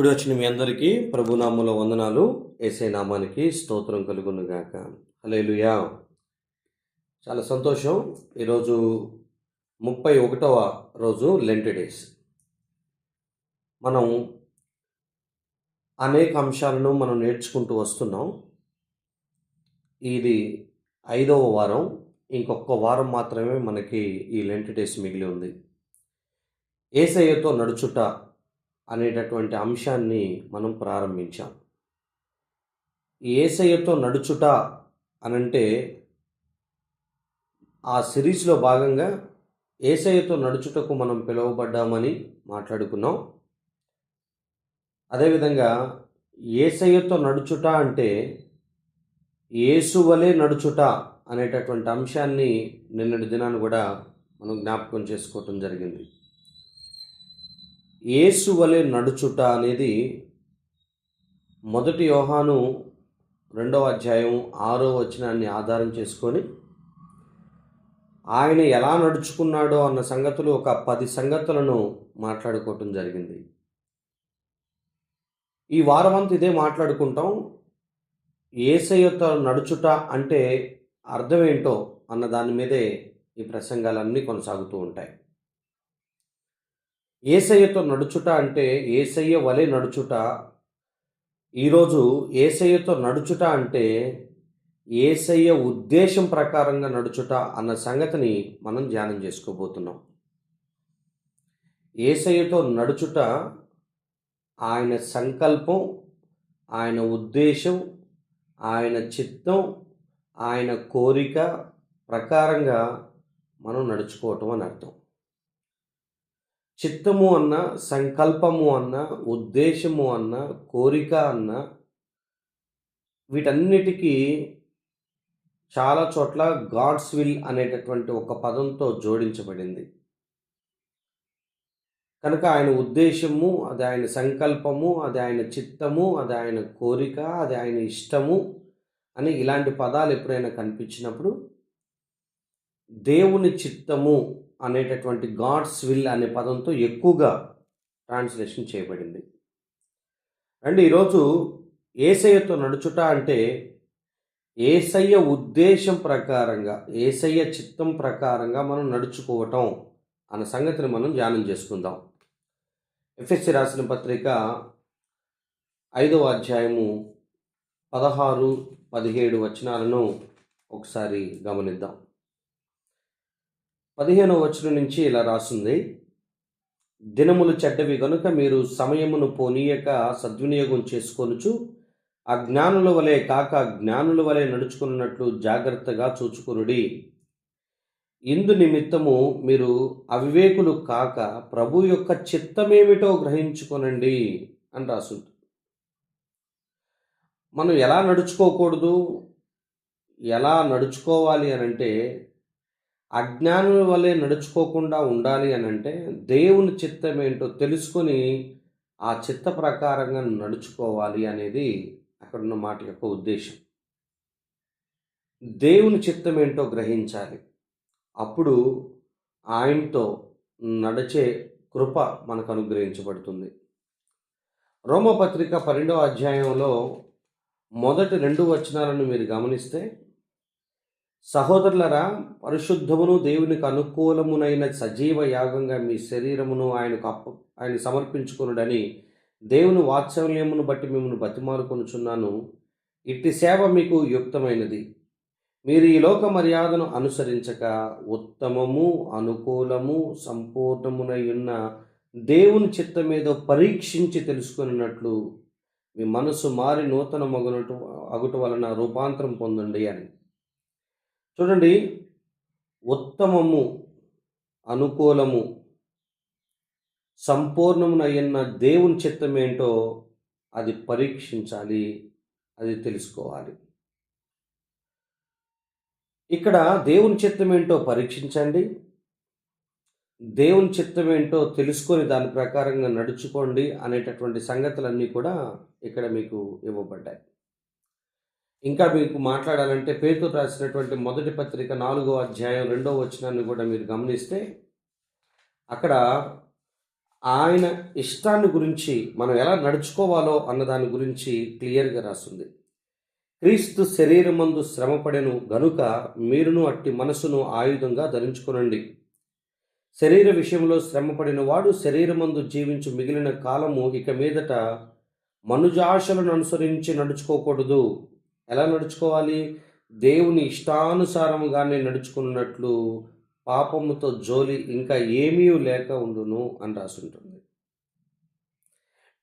ఇప్పుడు వచ్చిన మీ అందరికీ ప్రభునామల వందనాలు. ఏసై నామానికి స్తోత్రం కలుగునుగాక. గాక చాలా సంతోషం. ఈరోజు ముప్పై ఒకటవ రోజు లెంట్ డేస్ మనం అనేక అంశాలను మనం నేర్చుకుంటూ వస్తున్నాం. ఇది ఐదవ వారం. ఇంకొక వారం మాత్రమే మనకి ఈ లెంట్ డేస్ మిగిలి ఉంది. ఏసయ్యతో నడుచుట అనేటటువంటి అంశాన్ని మనం ప్రారంభించాం. ఏసయ్యతో నడుచుట అనంటే ఆ సిరీస్లో భాగంగా ఏసయ్యతో నడుచుటకు మనం పిలువబడ్డామని మాట్లాడుకున్నాం. అదేవిధంగా ఏసయ్యతో నడుచుట అంటే ఏసువలే నడుచుట అనేటటువంటి అంశాన్ని నిన్నటి దినాన్ని కూడా మనం జ్ఞాపకం చేసుకోవటం జరిగింది. యేసు వలె నడుచుట అనేది మొదటి యోహాను రెండవ అధ్యాయం ఆరో వచనాన్ని ఆధారం చేసుకొని ఆయన ఎలా నడుచుకున్నాడో అన్న సంగతులు ఒక పది సంగతులను మాట్లాడుకోవటం జరిగింది. ఈ వారమంతా ఇదే మాట్లాడుకుంటాం. ఏసయ్యత నడుచుట అంటే అర్థం ఏంటో అన్న దాని మీదే ఈ ప్రసంగాలన్నీ కొనసాగుతూ ఉంటాయి. ఏసయ్యతో నడుచుట అంటే ఏసయ్య వలె నడుచుట. ఈరోజు ఏసయ్యతో నడుచుట అంటే ఏసయ్య ఉద్దేశం ప్రకారంగా నడుచుట అన్న సంగతిని మనం ధ్యానం చేసుకోబోతున్నాం. ఏసయ్యతో నడుచుట ఆయన సంకల్పం ఆయన ఉద్దేశం ఆయన చిత్తం ఆయన కోరిక ప్రకారంగా మనం నడుచుకోవటం అని అర్థం. చిత్తము అన్న సంకల్పము అన్న ఉద్దేశము అన్న కోరిక అన్న వీటన్నిటికీ చాలా చోట్ల గాడ్స్ విల్ అనేటటువంటి ఒక పదంతో జోడించబడింది. కనుక ఆయన ఉద్దేశము అది ఆయన సంకల్పము అది ఆయన చిత్తము అది ఆయన కోరిక అది ఆయన ఇష్టము అని ఇలాంటి పదాలు ఎప్పుడైనా కనిపించినప్పుడు దేవుని చిత్తము అనేటటువంటి గాడ్స్ విల్ అనే పదంతో ఎక్కువగా ట్రాన్స్లేషన్ చేయబడింది. అండ్ ఈరోజు ఏసయ్యతో నడుచుట అంటే ఏసయ్య ఉద్దేశం ప్రకారంగా ఏసయ్య చిత్తం ప్రకారంగా మనం నడుచుకోవటం అన్న సంగతిని మనం ధ్యానం చేసుకుందాం. ఎఫ్ఎస్సి రాసిన పత్రిక ఐదవ అధ్యాయము పదహారు పదిహేడు వచనాలను ఒకసారి గమనిద్దాం. పదిహేనవ వచనం నుంచి ఇలా రాస్తుంది. దినములు చెడ్డవి గనుక మీరు సమయమును పోనీయక సద్వినియోగం చేసుకొనుచు అజ్ఞానుల వలె కాక జ్ఞానుల వలె నడుచుకున్నట్లు జాగ్రత్తగా చూచుకునుడి. ఇందు నిమిత్తము మీరు అవివేకులు కాక ప్రభు యొక్క చిత్తమేమిటో గ్రహించుకొనండి అని రాసుంటుంది మనం ఎలా నడుచుకోకూడదు? ఎలా నడుచుకోవాలి అని అంటే అజ్ఞానుల వల్లే నడుచుకోకుండా ఉండాలి అని అంటే దేవుని చిత్తం ఏంటో తెలుసుకొని ఆ చిత్త ప్రకారంగా నడుచుకోవాలి అనేది అక్కడున్న మాట యొక్క ఉద్దేశం. దేవుని చిత్తం ఏంటో గ్రహించాలి. అప్పుడు ఆయనతో నడిచే కృప మనకు అనుగ్రహించబడుతుంది. రోమపత్రిక పన్నెండవ అధ్యాయంలో మొదటి రెండు వచనాలను మీరు గమనిస్తే సహోదరులరా పరిశుద్ధమును దేవునికి అనుకూలమునైన సజీవ యాగంగా మీ శరీరమును ఆయనకు అప్ప ఆయన సమర్పించుకునుడని దేవుని వాత్సల్యమును బట్టి మిమ్మల్ని బతిమాలుకొనుచున్నాను. ఇట్టి సేవ మీకు యుక్తమైనది. మీరు ఈ లోక మర్యాదను అనుసరించక ఉత్తమము అనుకూలము సంపూర్ణమునై ఉన్న దేవుని చిత్తమేదో పరీక్షించి తెలుసుకున్నట్లు మీ మనసు మారి నూతన మగునటు అగుట వలన రూపాంతరం పొందండి అని. చూడండి ఉత్తమము అనుకూలము సంపూర్ణమునయ్యన్న దేవుని చిత్తం ఏంటో అది పరీక్షించాలి అది తెలుసుకోవాలి. ఇక్కడ దేవుని చిత్తం ఏంటో పరీక్షించండి దేవుని చిత్తం ఏంటో తెలుసుకొని దాని ప్రకారంగా నడుచుకోండి అనేటటువంటి సంగతులన్నీ కూడా ఇక్కడ మీకు ఇవ్వబడ్డాయి. ఇంకా మీకు మాట్లాడాలంటే పేతురు రాసినటువంటి మొదటి పత్రిక నాలుగో అధ్యాయం రెండో వచనాన్ని కూడా మీరు గమనిస్తే అక్కడ ఆయన ఇష్టాన్ని గురించి మనం ఎలా నడుచుకోవాలో అన్న దాని గురించి క్లియర్గా రాస్తుంది క్రీస్తు శరీరమందు శ్రమపడెను గనుక మీరును అట్టి మనసును ఆయుధంగా ధరించుకునండి. శరీర విషయంలో శ్రమపడిన వాడు శరీరమందు జీవించు మిగిలిన కాలము ఇక మీదట మనుజాశలను అనుసరించి నడుచుకోకూడదు. ఎలా నడుచుకోవాలి? దేవుని ఇష్టానుసారముగానే నడుచుకున్నట్లు పాపముతో జోలి ఇంకా ఏమీ లేక ఉండును అని రాసుంటుంది.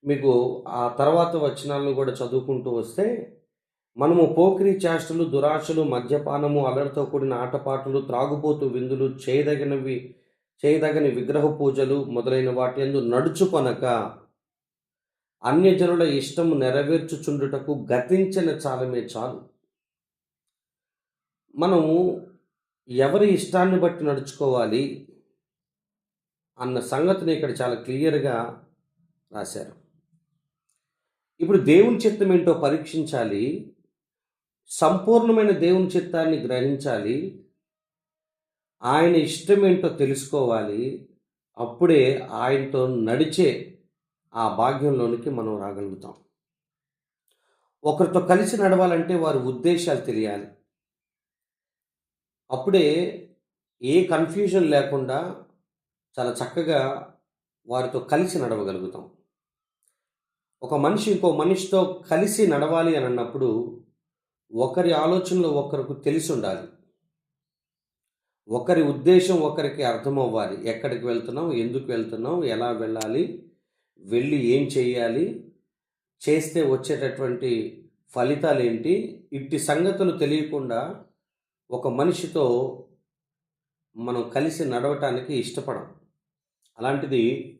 మీకు ఆ తర్వాత వచనాలను కూడా చదువుకుంటూ వస్తే మనము పోకిరి చేష్టలు దురాశలు మద్యపానము అలరితో కూడిన ఆటపాటలు త్రాగుబోతు విందులు చేయదగినవి చేయదగని విగ్రహ పూజలు మొదలైన వాటి ఎందు నడుచుకొనక అన్యజనుల ఇష్టము నెరవేర్చుచుండుటకు గతించిన చాలమే చాలు. మనము ఎవరి ఇష్టాన్ని బట్టి నడుచుకోవాలి అన్న సంగతిని ఇక్కడ చాలా క్లియర్గా రాశారు. ఇప్పుడు దేవుని చిత్తం ఏంటో పరీక్షించాలి సంపూర్ణమైన దేవుని చిత్తాన్ని గ్రహించాలి ఆయన ఇష్టం ఏంటో తెలుసుకోవాలి అప్పుడే ఆయనతో నడిచే ఆ భాగ్యంలోనికి మనం రాగలుగుతాం. ఒకరితో కలిసి నడవాలంటే వారి ఉద్దేశాలు తెలియాలి. అప్పుడే ఏ కన్ఫ్యూజన్ లేకుండా చాలా చక్కగా వారితో కలిసి నడవగలుగుతాం. ఒక మనిషి ఇంకో మనిషితో కలిసి నడవాలి అని అన్నప్పుడు ఒకరి ఆలోచనలు ఒకరికి తెలిసి ఉండాలి. ఒకరి ఉద్దేశం ఒకరికి అర్థమవ్వాలి. ఎక్కడికి వెళ్తున్నాం ఎందుకు వెళ్తున్నాం ఎలా వెళ్ళాలి? వెళ్ళి ఏం చేయాలి చేస్తే వచ్చేటటువంటి ఫలితాలు ఏంటి ఇట్టి సంగతులు తెలియకుండా ఒక మనిషితో మనం కలిసి నడవటానికి ఇష్టపడం. అలాంటిది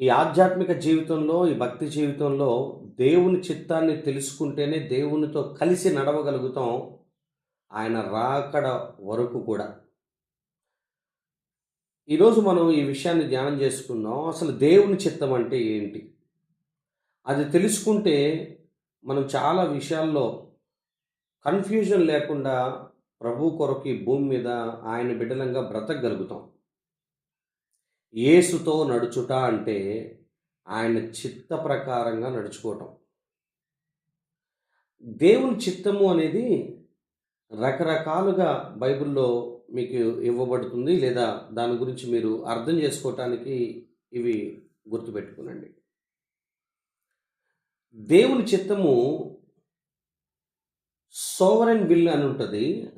ఈ ఆధ్యాత్మిక జీవితంలో ఈ భక్తి జీవితంలో దేవుని చిత్తాన్ని తెలుసుకుంటేనే దేవునితో కలిసి నడవగలుగుతాం. ఆయన రాకడ వరకు కూడా. ఈరోజు మనం ఈ విషయాన్ని ధ్యానం చేసుకుందాం. అసలు దేవుని చిత్తం అంటే ఏంటి? అది తెలుసుకుంటే మనం చాలా విషయాల్లో కన్ఫ్యూజన్ లేకుండా ప్రభు కొరకు భూమి మీద ఆయన బిడ్డలంగా బ్రతకగలుగుతాం. ఏసుతో నడుచుట అంటే ఆయన చిత్త ప్రకారంగా నడుచుకోవటం. దేవుని చిత్తము అనేది రకరకాలుగా బైబిల్లో మీకు ఇవ్వబడుతుంది లేదా దాని గురించి మీరు అర్థం చేసుకోవటానికి ఇవి గుర్తుపెట్టుకునండి. దేవుని చిత్తము సోవరెన్ విల్ అని ఉంటుంది.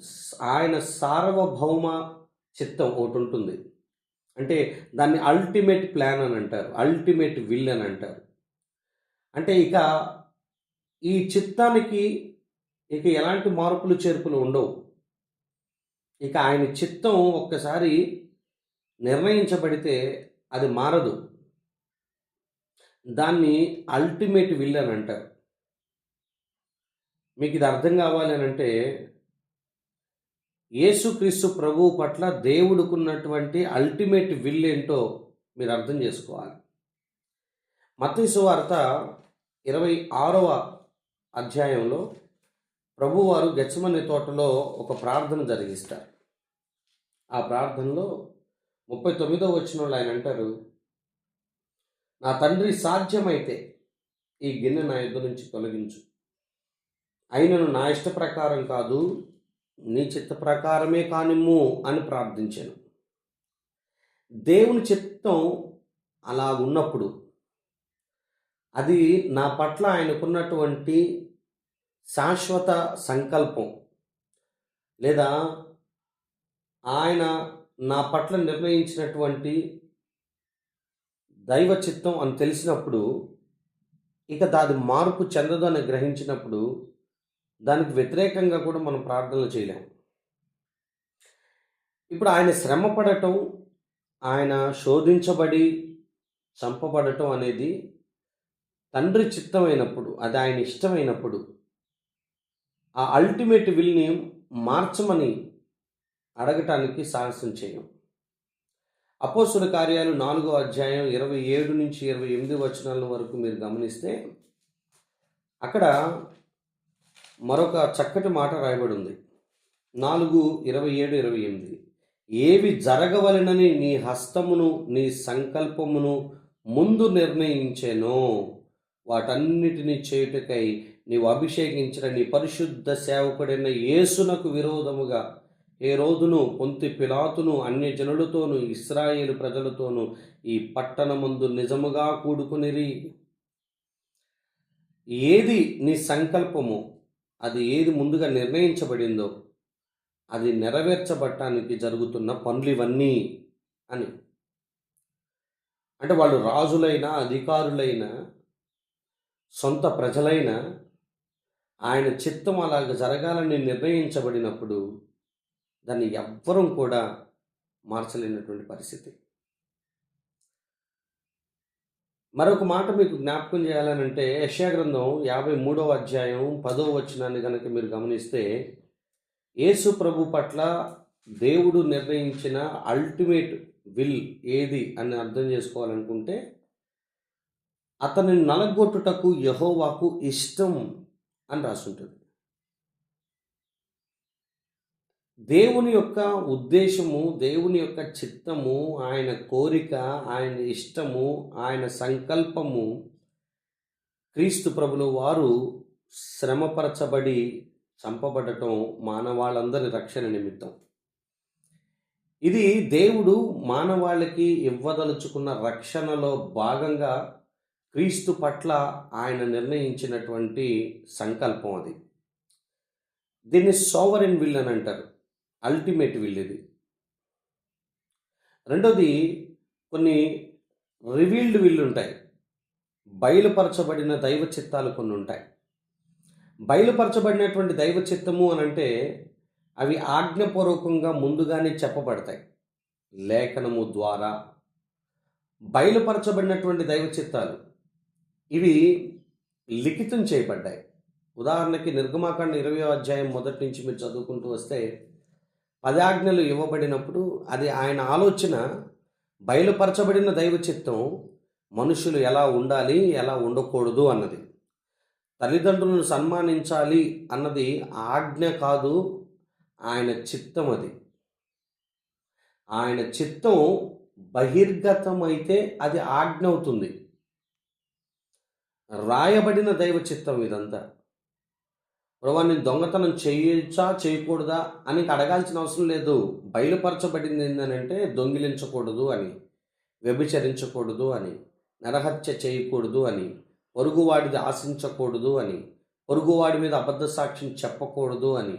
ఆయన సార్వభౌమ చిత్తం ఒకటి ఉంటుంది. అంటే దాన్ని అల్టిమేట్ ప్లాన్ అని అంటారు. అల్టిమేట్ విల్ అని అంటారు. అంటే ఇక ఈ చిత్తానికి ఇక ఎలాంటి మార్పులు చేర్పులు ఉండవు. ఇక ఆయన చిత్తం ఒక్కసారి నిర్ణయించబడితే అది మారదు. దాన్ని అల్టిమేట్ విల్ అని అంటారు. మీకు ఇది అర్థం కావాలి అని అంటే యేసుక్రీస్తు ప్రభువు పట్ల దేవుడుకున్నటువంటి అల్టిమేట్ విల్ ఏంటో మీరు అర్థం చేసుకోవాలి. మతీసు వార్త ఇరవై ఆరవ అధ్యాయంలో ప్రభువారు గచ్చమని తోటలో ఒక ప్రార్థన జరిగిస్తారు. ఆ ప్రార్థనలో ముప్పై తొమ్మిదో వచ్చిన వాళ్ళు ఆయన అంటారు నా తండ్రి సాధ్యమైతే ఈ గిన్నె నా యుద్ధ నుంచి తొలగించు. అయినను నా ఇష్ట ప్రకారం కాదు నీ చిత్త ప్రకారమే కానిమ్ము అని ప్రార్థించాను. దేవుని చిత్తం అలా ఉన్నప్పుడు అది నా పట్ల ఆయనకున్నటువంటి శాశ్వత సంకల్పం లేదా ఆయన నా పట్ల నిర్ణయించినటువంటి దైవ చిత్తం అని తెలిసినప్పుడు ఇక దాని మార్పు చెందదు అని గ్రహించినప్పుడు దానికి వ్యతిరేకంగా కూడా మనం ప్రార్థనలు చేయలేము ఇప్పుడు ఆయన శ్రమ పడటం ఆయన శోధించబడి చంపబడటం అనేది తండ్రి చిత్తమైనప్పుడు అది ఆయన ఇష్టమైనప్పుడు ఆ అల్టిమేట్ విల్ని మార్చమని అడగటానికి సాహసం చేయం. అపోసుల కార్యాలు నాలుగో అధ్యాయం ఇరవై ఏడు నుంచి ఇరవై ఎనిమిది వచనాల వరకు మీరు గమనిస్తే అక్కడ మరొక చక్కటి మాట రాయబడి ఉంది నాలుగు ఇరవై ఏడు ఇరవై ఎనిమిది. ఏవి జరగవలెనని నీ హస్తమును నీ సంకల్పమును ముందు నిర్ణయించేనో. వాటన్నిటిని చేయుటకై నీవు అభిషేకించిన నీ పరిశుద్ధ సేవకుడైన యేసునకు విరోధముగా ఏ రోజును పొంతి పిలాతును అన్య జనులతోనూ ఇస్రాయేలు ప్రజలతోనూ ఈ పట్టణమందు నిజముగా కూడుకునిరి. ఏది నీ సంకల్పము? అది ఏది ముందుగా నిర్ణయించబడిందో అది నెరవేర్చబట్టానికి జరుగుతున్న పనులు ఇవన్నీ అని. అంటే వాళ్ళు రాజులైన అధికారులైన సొంత ప్రజలైన ఆయన చిత్తం అలాగ జరగాలని నిర్ణయించబడినప్పుడు దాన్ని ఎవ్వరం కూడా మార్చలేనటువంటి పరిస్థితి. మరొక మాట మీకు జ్ఞాపకం చేయాలనంటే యశాగ్రంథం యాభై మూడవ అధ్యాయం పదో వచనాన్ని కనుక మీరు గమనిస్తే యేసు ప్రభు పట్ల దేవుడు నిర్ణయించిన అల్టిమేట్ విల్ ఏది అని అర్థం చేసుకోవాలనుకుంటే అతని నలగొట్టుటకు యహోవాకు ఇష్టం అని రాసుంటుంది. దేవుని యొక్క ఉద్దేశము దేవుని యొక్క చిత్తము ఆయన కోరిక ఆయన ఇష్టము ఆయన సంకల్పము క్రీస్తు ప్రభులు వారు శ్రమపరచబడి చంపబడటం మానవాళ్ళందరి రక్షణ నిమిత్తం. ఇది దేవుడు మానవాళికి ఇవ్వదలుచుకున్న రక్షణలో భాగంగా క్రీస్తు పట్ల ఆయన నిర్ణయించినటువంటి సంకల్పం అది. దీన్ని సోవరెన్ విల్ అని అంటారు. అల్టిమేట్ విల్ ఇది రెండోది కొన్ని రివీల్డ్ విల్లు ఉంటాయి. బయలుపరచబడిన దైవ చిత్తాలు కొన్ని ఉంటాయి. బయలుపరచబడినటువంటి దైవ చిత్తము అని అంటే అవి ఆజ్ఞపూర్వకంగా ముందుగానే చెప్పబడతాయి. లేఖనము ద్వారా బయలుపరచబడినటువంటి దైవ చిత్తాలు. ఇవి లిఖితం చేయబడ్డాయి. ఉదాహరణకి నిర్గమాకాండ ఇరవై అధ్యాయం మొదటి నుంచి మీరు చదువుకుంటూ వస్తే పదాజ్ఞలు ఇవ్వబడినప్పుడు అది ఆయన ఆలోచన బయలుపరచబడిన దైవ చిత్తం మనుషులు ఎలా ఉండాలి ఎలా ఉండకూడదు అన్నది. తల్లిదండ్రులను సన్మానించాలి అన్నది ఆజ్ఞ కాదు ఆయన చిత్తం అది. ఆయన చిత్తం బహిర్గతమైతే అది ఆజ్ఞ అవుతుంది. రాయబడిన దైవ చిత్తం ఇదంతా. ప్రభా నేను దొంగతనం చేయొచ్చా చేయకూడదా అని అడగాల్సిన అవసరం లేదు. బయలుపరచబడింది ఏంటంటే దొంగిలించకూడదు అని వ్యభిచరించకూడదు అని నరహత్య చేయకూడదు అని పొరుగువాడిది ఆశించకూడదు అని పొరుగువాడి మీద అబద్ధ సాక్ష్యం చెప్పకూడదు అని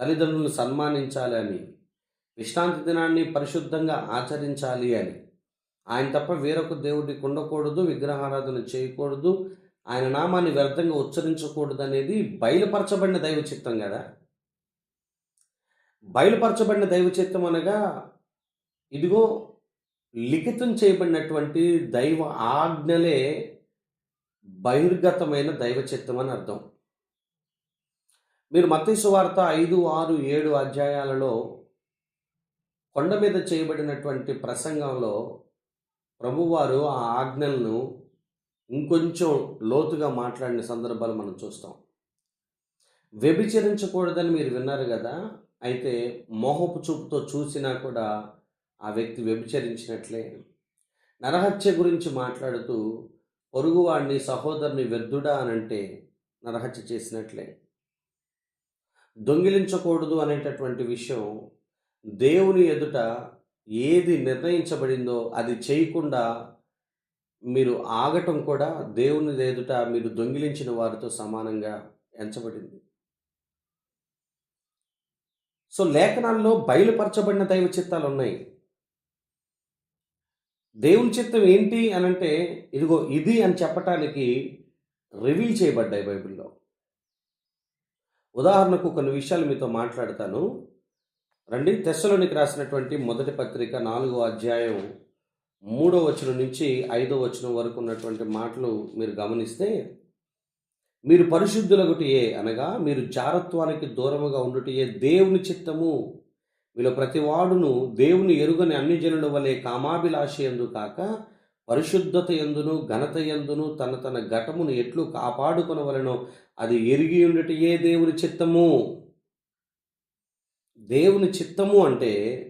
తల్లిదండ్రులను సన్మానించాలి అని విశ్రాంతి దినాన్ని పరిశుద్ధంగా ఆచరించాలి అని. ఆయన తప్ప వేరొక దేవుడికి ఉండకూడదు విగ్రహారాధన చేయకూడదు ఆయన నామాన్ని వ్యర్థంగా ఉచ్చరించకూడదు అనేది బయలుపరచబడిన దైవ చిత్తం కదా? బయలుపరచబడిన దైవ చిత్తం అనగా ఇదిగో లిఖితం చేయబడినటువంటి దైవ ఆజ్ఞలే బహిర్గతమైన దైవ చిత్తం అని అర్థం. మీరు మతీసు వార్త ఐదు ఆరు ఏడు అధ్యాయాలలో కొండ మీద చేయబడినటువంటి ప్రసంగంలో ప్రభువారు ఆ ఆజ్ఞలను ఇంకొంచెం లోతుగా మాట్లాడిన సందర్భాలు మనం చూస్తాం. వ్యభిచరించకూడదని మీరు విన్నారు కదా అయితే మోహపు చూపుతో చూసినా కూడా ఆ వ్యక్తి వ్యభిచరించినట్లే. నరహత్య గురించి మాట్లాడుతూ పొరుగువాడిని సహోదరుని వ్యర్థుడా అనంటే నరహత్య చేసినట్లే. దొంగిలించకూడదు అనేటటువంటి విషయం దేవుని ఎదుట ఏది నిర్ణయించబడిందో అది చేయకుండా మీరు ఆగటం కూడా దేవుని ఎదుట మీరు దొంగిలించిన వారితో సమానంగా ఎంచబడింది. సో లేఖనాల్లో బయలుపరచబడిన దైవ చిత్తాలు ఉన్నాయి. దేవుని చిత్తం ఏంటి అని అంటే ఇదిగో ఇది అని చెప్పటానికి రివీల్ చేయబడ్డాయి బైబిల్లో. ఉదాహరణకు కొన్ని విషయాలు మీతో మాట్లాడతాను. రండి తెస్సలోనికి రాసినటువంటి మొదటి పత్రిక నాలుగో అధ్యాయం మూడో వచనం నుంచి ఐదో వచనం వరకు ఉన్నటువంటి మాటలు మీరు గమనిస్తే మీరు పరిశుద్ధులగుటియే అనగా మీరు జారత్వానికి దూరముగా ఉండుటయే దేవుని చిత్తము. వీళ్ళ ప్రతివాడును దేవుని ఎరుగని అన్ని జనుల వలె కామాభిలాష ఎందు కాక పరిశుద్ధత ఎందును ఘనత ఎందును తన తన ఘటమును ఎట్లు కాపాడుకునవలనో అది ఎరిగి ఉండుటయే దేవుని చిత్తము. దేవుని చిత్తము అంటే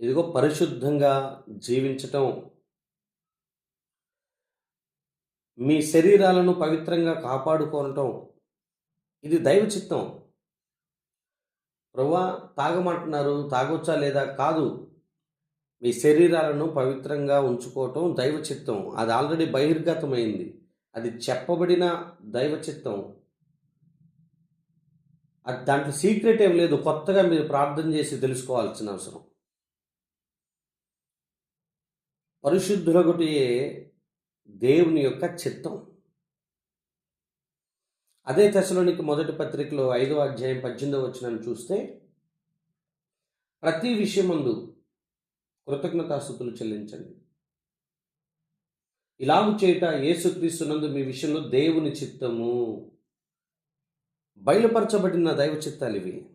ఇదిగో పరిశుద్ధంగా జీవించటం. మీ శరీరాలను పవిత్రంగా కాపాడుకోవటం. ఇది దైవ చిత్తం. ప్రభా తాగమంటున్నారు తాగొచ్చా లేదా కాదు. మీ శరీరాలను పవిత్రంగా ఉంచుకోవటం దైవ చిత్తం. అది ఆల్రెడీ బహిర్గతమైంది. అది చెప్పబడిన దైవ చిత్తం. అది దాంట్లో సీక్రెట్ ఏం లేదు. కొత్తగా మీరు ప్రార్థన చేసి తెలుసుకోవాల్సిన అవసరం. పరిశుద్ధులగుటియే దేవుని యొక్క చిత్తం. అదే దశలోనికి మొదటి పత్రికలో ఐదవ అధ్యాయం పద్దెనిమిదవ వచ్చిన చూస్తే ప్రతి విషయమందు కృతజ్ఞతాస్థుతులు చెల్లించండి. ఇలాగు చేయట యేసుక్రీస్తునందు మీ విషయంలో దేవుని చిత్తము. బయలుపరచబడిన దైవ చిత్తాలు ఇవి.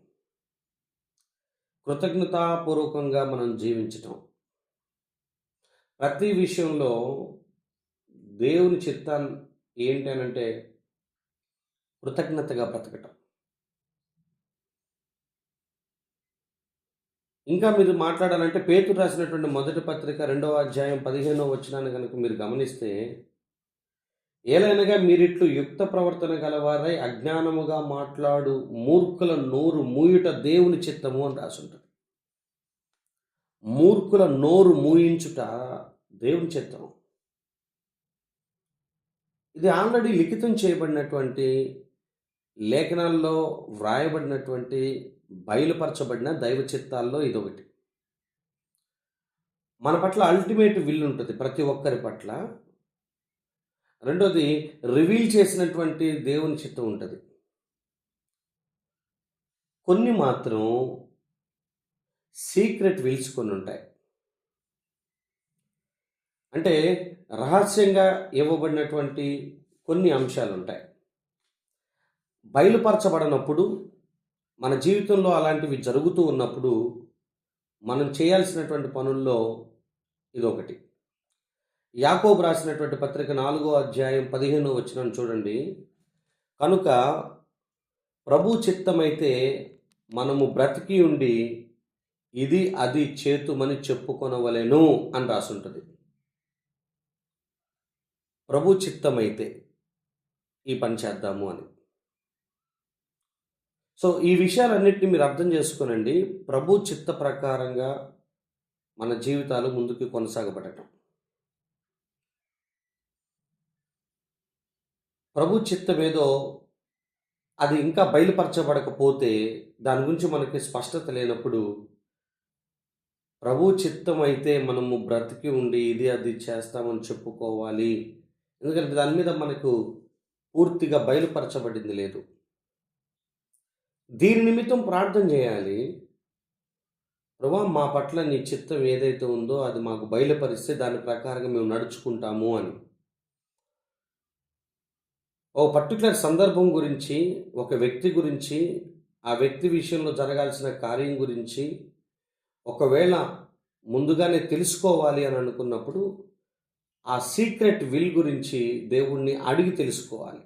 కృతజ్ఞతాపూర్వకంగా మనం జీవించటం. ప్రతి విషయంలో దేవుని చిత్తాన్ని ఏంటి అని అంటే కృతజ్ఞతగా బ్రతకటం. ఇంకా మీరు మాట్లాడాలంటే పేతురు రాసినటువంటి మొదటి పత్రిక రెండవ అధ్యాయం పదిహేనవ వచ్చినాన్ని కనుక మీరు గమనిస్తే ఏలైనగా మీరిట్లు యుక్త ప్రవర్తన గలవారై అజ్ఞానముగా మాట్లాడు మూర్ఖుల నోరు మూయుట దేవుని చిత్తము అని రాసి ఉంటుంది మూర్ఖుల నోరు మూయించుట దేవుని చిత్తం ఇది ఆల్రెడీ లిఖితం చేయబడినటువంటి లేఖనాల్లో వ్రాయబడినటువంటి బయలుపరచబడిన దైవ చిత్తాల్లో ఇదొకటి. మన పట్ల అల్టిమేట్ విల్ ఉంటుంది ప్రతి ఒక్కరి పట్ల. రెండోది రివీల్ చేసినటువంటి దేవుని చిత్తం ఉంటుంది. కొన్ని మాత్రం సీక్రెట్ విల్స్ కొన్ని ఉంటాయి. అంటే రహస్యంగా ఇవ్వబడినటువంటి కొన్ని అంశాలు ఉంటాయి. బయలుపరచబడినప్పుడు మన జీవితంలో అలాంటివి జరుగుతూ ఉన్నప్పుడు మనం చేయాల్సినటువంటి పనుల్లో ఇదొకటి. యాకోబు రాసినటువంటి పత్రిక నాలుగో అధ్యాయం పదిహేను వచ్చిన చూడండి. కనుక ప్రభు చిత్తమైతే మనము బ్రతికి ఉండి ఇది అది చేతుమని చెప్పుకొనవలెను అని రాసుంటుంది. ప్రభు చిత్తమైతే ఈ పని చేద్దాము అని. సో ఈ విషయాలన్నింటినీ మీరు అర్థం చేసుకోనండి ప్రభు చిత్త ప్రకారంగా మన జీవితాలు ముందుకు కొనసాగబడటం. ప్రభు చిత్తం ఏదో అది ఇంకా బయలుపరచబడకపోతే దాని గురించి మనకి స్పష్టత లేనప్పుడు ప్రభు చిత్తం అయితే మనము బ్రతికి ఉండి ఇది అది చేస్తామని చెప్పుకోవాలి. ఎందుకంటే దాని మీద మనకు పూర్తిగా బయలుపరచబడింది లేదు. దీని నిమిత్తం ప్రార్థన చేయాలి. ప్రభా మా పట్ల నీ చిత్తం ఏదైతే ఉందో అది మాకు బయలుపరిస్తే దాని ప్రకారంగా మేము నడుచుకుంటాము అని. ఓ పర్టికులర్ సందర్భం గురించి ఒక వ్యక్తి గురించి ఆ వ్యక్తి విషయంలో జరగాల్సిన కార్యం గురించి ఒకవేళ ముందుగానే తెలుసుకోవాలి అని అనుకున్నప్పుడు ఆ సీక్రెట్ విల్ గురించి దేవుణ్ణి అడిగి తెలుసుకోవాలి.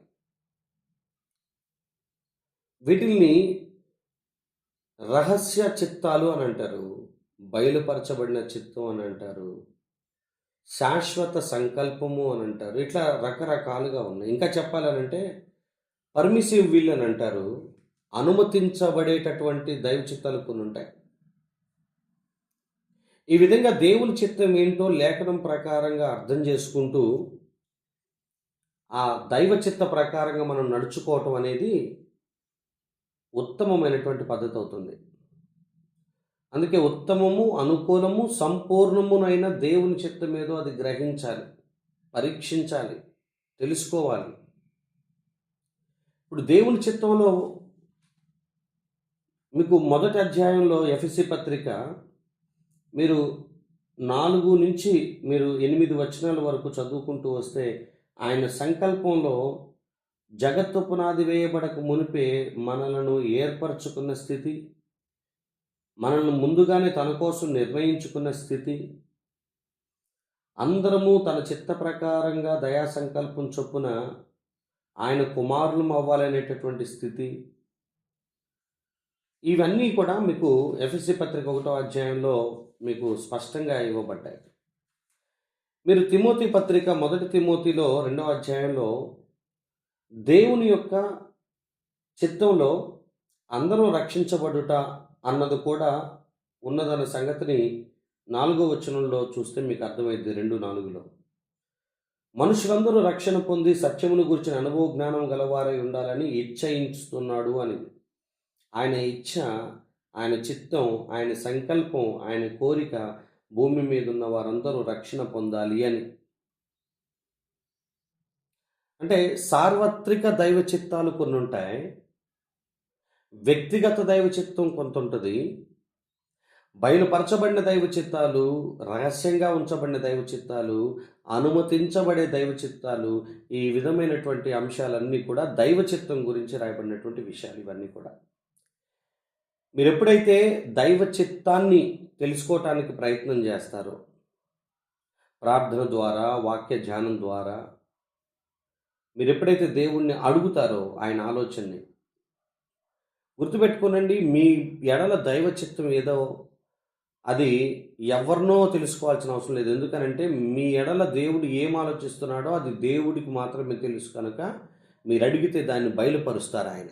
వీటిల్ని రహస్య చిత్తాలు అని అంటారు బయలుపరచబడిన చిత్తం అని అంటారు శాశ్వత సంకల్పము అని అంటారు ఇట్లా రకరకాలుగా ఉన్నాయి. ఇంకా చెప్పాలనంటే పర్మిసివ్ విల్ అని అంటారు అనుమతించబడేటటువంటి దైవ చిత్తాలు కొన్ని ఉంటాయి ఈ విధంగా దేవుని చిత్తం ఏంటో లేఖనం ప్రకారంగా అర్థం చేసుకుంటూ ఆ దైవ చిత్త ప్రకారంగా మనం నడుచుకోవటం అనేది ఉత్తమమైనటువంటి పద్ధతి అవుతుంది. అందుకే ఉత్తమము అనుకూలము సంపూర్ణమునైన దేవుని చిత్తం ఏదో అది గ్రహించాలి పరీక్షించాలి తెలుసుకోవాలి. ఇప్పుడు దేవుని చిత్తంలో మీకు మొదటి అధ్యాయంలో ఎఫ్ఎస్సి పత్రిక మీరు నాలుగు నుంచి మీరు ఎనిమిది వచనాల వరకు చదువుకుంటూ వస్తే ఆయన సంకల్పంలో జగత్తు పునాది వేయబడక మునిపే మనలను ఏర్పరచుకున్న స్థితి మనల్ని ముందుగానే తన కోసం నిర్ణయించుకున్న స్థితి అందరము తన చిత్త ప్రకారంగా దయా సంకల్పం చొప్పున ఆయన కుమారులు అవ్వాలనేటటువంటి స్థితి. ఇవన్నీ కూడా మీకు ఎఫ్ఎస్సి పత్రిక ఒకటో అధ్యాయంలో మీకు స్పష్టంగా ఇవ్వబడ్డాయి. మీరు తిమోతి పత్రిక మొదటి తిమోతిలో రెండవ అధ్యాయంలో దేవుని యొక్క చిత్తంలో అందరూ రక్షించబడుట అన్నది కూడా ఉన్నదన్న సంగతిని నాలుగో వచనంలో చూస్తే మీకు అర్థమైంది రెండు నాలుగులో. మనుషులందరూ రక్షణ పొంది సత్యమును గురించిన అనుభవ జ్ఞానం గలవారై ఉండాలని ఇచ్చయించుతున్నాడు అని ఆయన ఇచ్ఛ ఆయన చిత్తం ఆయన సంకల్పం ఆయన కోరిక భూమి మీద ఉన్న వారందరూ రక్షణ పొందాలి అని. అంటే సార్వత్రిక దైవ చిత్తాలు కొన్ని ఉంటాయి. వ్యక్తిగత దైవ చిత్తం కొంత ఉంటుంది. బయలుపరచబడిన దైవ చిత్తాలు రహస్యంగా ఉంచబడిన దైవ చిత్తాలు అనుమతించబడే దైవ చిత్తాలు ఈ విధమైనటువంటి అంశాలన్నీ కూడా దైవ చిత్తం గురించి రాయబడినటువంటి విషయాలు ఇవన్నీ కూడా. మీరు ఎప్పుడైతే దైవ చిత్తాన్ని తెలుసుకోవటానికి ప్రయత్నం చేస్తారో ప్రార్థన ద్వారా వాక్య ధ్యానం ద్వారా మీరు ఎప్పుడైతే దేవుణ్ణి అడుగుతారో ఆయన ఆలోచనని గుర్తుపెట్టుకోనండి మీ ఎడల దైవ చిత్తం ఏదో అది ఎవరినో తెలుసుకోవాల్సిన అవసరం లేదు. ఎందుకనంటే మీ ఎడల దేవుడు ఏం ఆలోచిస్తున్నాడో అది దేవుడికి మాత్రమే తెలుసు కనుక మీరు అడిగితే దాన్ని బయలుపరుస్తారు ఆయన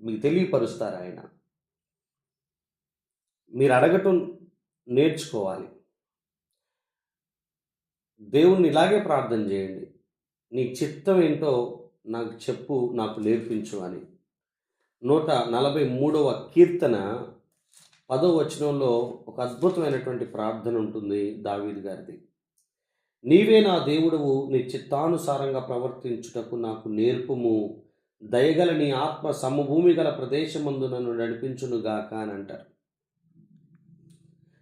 మీకు తెలియపరుస్తారు ఆయన మీరు అడగటం నేర్చుకోవాలి. దేవుణ్ణి ఇలాగే ప్రార్థన చేయండి. నీ చిత్తం ఏంటో నాకు చెప్పు నాకు నేర్పించు అని. నూట నలభై మూడవ కీర్తన పదో వచనంలో ఒక అద్భుతమైనటువంటి ప్రార్థన ఉంటుంది దావీద్ గారిది. నీవే నా దేవుడవు నీ చిత్తానుసారంగా ప్రవర్తించుటకు నాకు నేర్పుము. దయగల నీ ఆత్మ సమభూమి గల ప్రదేశమందు నన్ను నడిపించునుగాక అని అంటారు.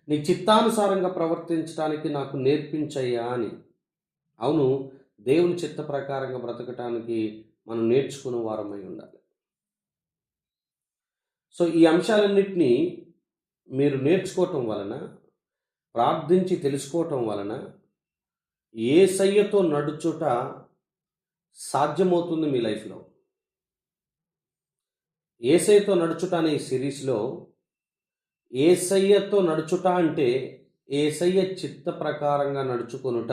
నీ చిత్తానుసారంగా ప్రవర్తించడానికి నాకు నేర్పించయ్యా అని. అవును దేవుని చిత్త ప్రకారంగా బ్రతకటానికి మనం నేర్చుకున్న వారమై ఉండాలి. సో ఈ అంశాలన్నింటినీ మీరు నేర్చుకోవటం వలన ప్రార్థించి తెలుసుకోవటం వలన ఏ సయ్యతో నడుచుట సాధ్యమవుతుంది మీ లైఫ్లో. ఏసైతో నడుచుట అనే సిరీస్లో ఏసయ్యతో నడుచుట అంటే ఏసయ్య చిత్త ప్రకారంగా నడుచుకొనుట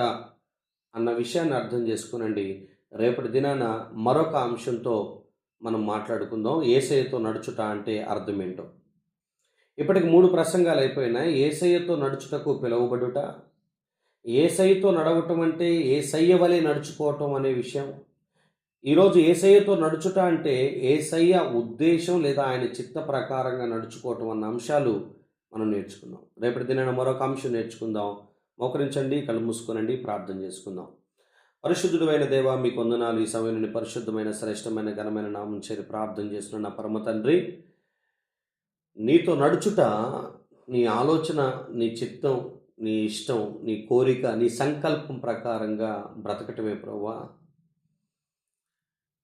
అన్న విషయాన్ని అర్థం చేసుకునండి. రేపటి దినాన మరొక అంశంతో మనం మాట్లాడుకుందాం. ఏసయ్యతో నడుచుట అంటే అర్థం ఏంటో ఇప్పటికి మూడు ప్రసంగాలు అయిపోయినాయి. ఏసయ్యతో నడుచుటకు పిలువబడుట ఏసయ్యతో నడవటం అంటే ఏసయ్య వలె నడుచుకోవటం అనే విషయం ఈరోజు ఏసయ్యతో నడుచుట అంటే ఏసయ్య ఉద్దేశం లేదా ఆయన చిత్త ప్రకారంగా నడుచుకోవటం అన్న అంశాలు మనం నేర్చుకుందాం రేపటి దిన మరొక అంశం నేర్చుకుందాం. మోకరించండి కళ్ళు మూసుకోనండి ప్రార్థన చేసుకుందాం. పరిశుద్ధుడమైన దేవ మీ కొందనాలు ఈ సమయంలో పరిశుద్ధమైన శ్రేష్టమైన ఘనమైన నామం చేరి ప్రార్థన చేస్తున్న నా పరమ తండ్రి నీతో నడుచుట నీ ఆలోచన నీ చిత్తం నీ ఇష్టం నీ కోరిక నీ సంకల్పం ప్రకారంగా బ్రతకటమే ప్రభా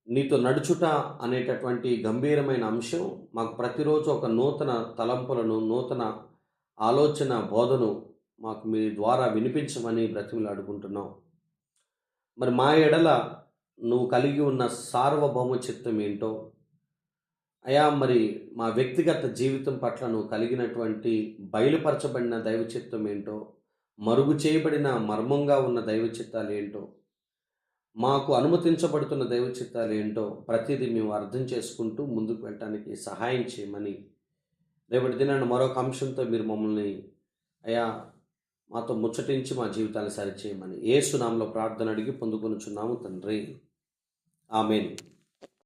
నీతో నడుచుట అనేటటువంటి గంభీరమైన అంశం మాకు ప్రతిరోజు ఒక నూతన తలంపులను నూతన ఆలోచన బోధను మాకు మీ ద్వారా వినిపించమని బ్రతిమలాడుకుంటున్నాం. మరి మా ఎడల నువ్వు కలిగి ఉన్న సార్వభౌమ చిత్తం ఏంటో అయా మరి మా వ్యక్తిగత జీవితం పట్ల నువ్వు కలిగినటువంటి బయలుపరచబడిన దైవ చిత్తం ఏంటో మరుగు చేయబడిన మర్మంగా ఉన్న దైవ చిత్తాలు ఏంటో మాకు అనుమతించబడుతున్న దైవ చిత్తాలు ఏంటో ప్రతిదీ మేము అర్థం చేసుకుంటూ ముందుకు వెళ్ళటానికి సహాయం చేయమని రేపటి దినాన్ని మరొక అంశంతో మీరు మమ్మల్ని అయా మాతో ముచ్చటించి మా జీవితాన్ని సరిచేయమని ఏ సునాంలో ప్రార్థన అడిగి పొందుకొనుచున్నాము తండ్రి. ఆమెను.